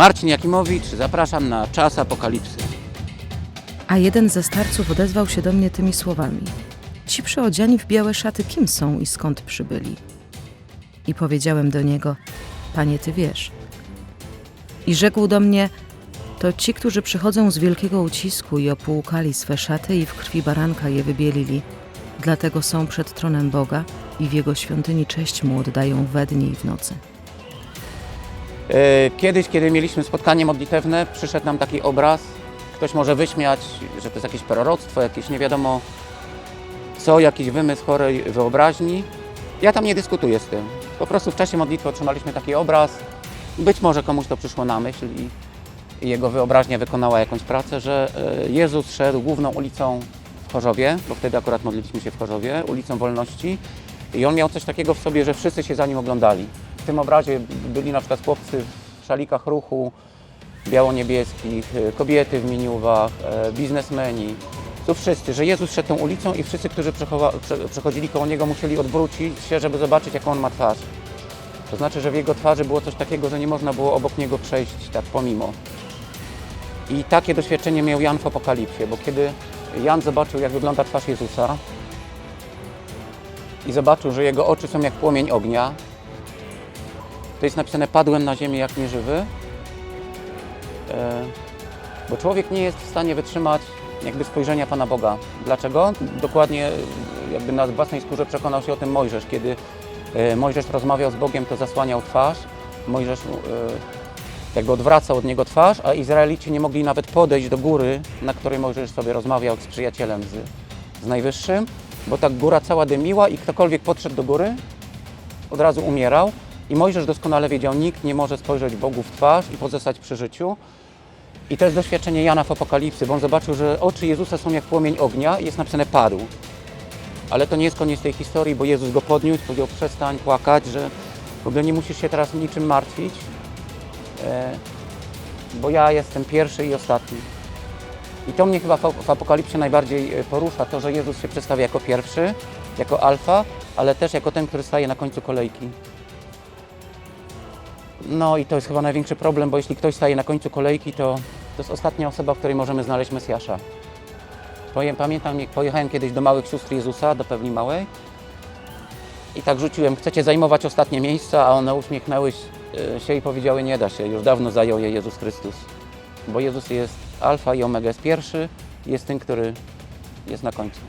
Marcin Jakimowicz, zapraszam na czas apokalipsy. A jeden ze starców odezwał się do mnie tymi słowami: Ci przyodziani w białe szaty kim są i skąd przybyli? I powiedziałem do niego: Panie, ty wiesz. I rzekł do mnie: To ci, którzy przychodzą z wielkiego ucisku i opłukali swe szaty i w krwi baranka je wybielili. Dlatego są przed tronem Boga i w jego świątyni cześć mu oddają we dnie i w nocy. E, Kiedyś, kiedy mieliśmy spotkanie modlitewne, przyszedł nam taki obraz. Ktoś może wyśmiać, że to jest jakieś proroctwo, jakieś nie wiadomo co, jakiś wymysł chorej wyobraźni. Ja tam nie dyskutuję z tym. Po prostu w czasie modlitwy otrzymaliśmy taki obraz. Być może komuś to przyszło na myśl i, jego wyobraźnia wykonała jakąś pracę, że e, Jezus szedł główną ulicą w Chorzowie, bo wtedy akurat modliliśmy się w Chorzowie, ulicą Wolności. I on miał coś takiego w sobie, że wszyscy się za nim oglądali. W tym obrazie byli na przykład chłopcy w szalikach ruchu biało-niebieskich, y, kobiety w miniuwach, e, biznesmeni. Tu wszyscy, że Jezus szedł tą ulicą i wszyscy, którzy przechodzili koło Niego, musieli odwrócić się, żeby zobaczyć, jaką On ma twarz. To znaczy, że w Jego twarzy było coś takiego, że nie można było obok Niego przejść tak pomimo. I takie doświadczenie miał Jan w Apokalipsie, bo kiedy Jan zobaczył, jak wygląda twarz Jezusa i zobaczył, że Jego oczy są jak płomień ognia, to jest napisane, padłem na ziemię jak nieżywy, E, bo człowiek nie jest w stanie wytrzymać jakby spojrzenia Pana Boga. Dlaczego? Dokładnie e, jakby na własnej skórze przekonał się o tym Mojżesz. Kiedy e, Mojżesz rozmawiał z Bogiem, to zasłaniał twarz. Mojżesz jakby odwracał od niego twarz, a Izraelici nie mogli nawet podejść do góry, na której Mojżesz sobie rozmawiał z przyjacielem, z, z Najwyższym, bo ta góra cała dymiła i ktokolwiek podszedł do góry, od razu umierał. I Mojżesz doskonale wiedział, nikt nie może spojrzeć Bogu w twarz i pozostać przy życiu. I to jest doświadczenie Jana w Apokalipsy, bo on zobaczył, że oczy Jezusa są jak płomień ognia i jest napisane padł. Ale to nie jest koniec tej historii, bo Jezus go podniósł, powiedział przestań płakać, że w ogóle nie musisz się teraz niczym martwić, e, bo ja jestem pierwszy i ostatni. I to mnie chyba w Apokalipsie najbardziej e, porusza, to, że Jezus się przedstawia jako pierwszy, jako alfa, ale też jako ten, który staje na końcu kolejki. No i to jest chyba największy problem, bo jeśli ktoś staje na końcu kolejki, to to jest ostatnia osoba, w której możemy znaleźć Mesjasza. Pamiętam, jak pojechałem kiedyś do małych sióstr Jezusa, do pewnej małej i tak rzuciłem, chcecie zajmować ostatnie miejsca, a one uśmiechnęły e, się i powiedziały, nie da się, już dawno zajął je Jezus Chrystus. Bo Jezus jest alfa i omega, jest pierwszy, jest tym, który jest na końcu.